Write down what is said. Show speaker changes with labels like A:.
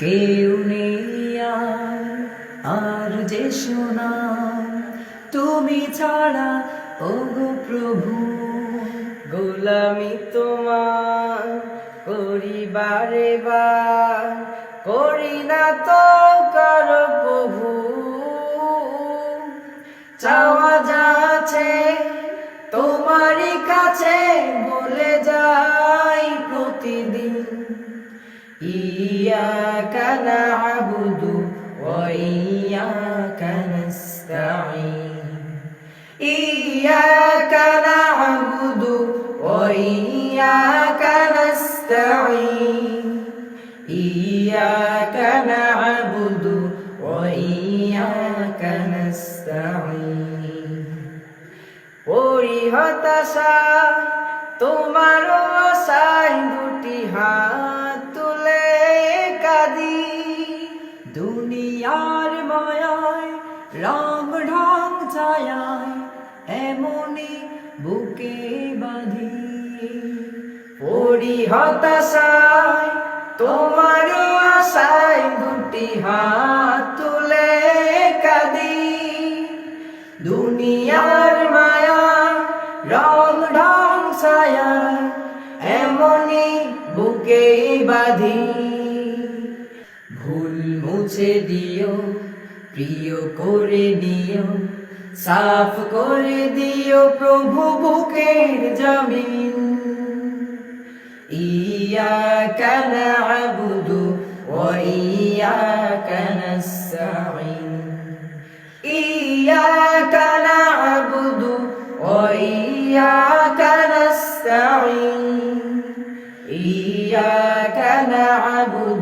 A: কেউ নেই আর, যে শোনা তুমি ছাড়া ও গো প্রভু
B: গোলামি তোমার করি বারে। বার করি না তো কারও প্রভু। চাওয়া যাচ্ছে তোমারই কাছে বলে যাই প্রতিদিন। إياك نعبد وإياك نستعين إياك نعبد وإياك نستعين إياك نعبد وإياك نستعين ওরি হতাশা তোমার আশায়
A: দুনিয়ার মায়ায়, রং ঢং ছায়ায়, এমনই বুকে বাঁধি।
B: ওরি হতাশায় তোমার আশায় দুটি হাত তুলে কাঁদি। দুনিয়ার মায়া রং ঢং ছায়া এমনই বুকে বাঁধি। মুছে দিও প্রিয় করে নিও সাফ করে দিও প্রভু বুকের জমিন إياك نعبد وإياك نستعين إياك نعبد وإياك نستعين إياك نعبد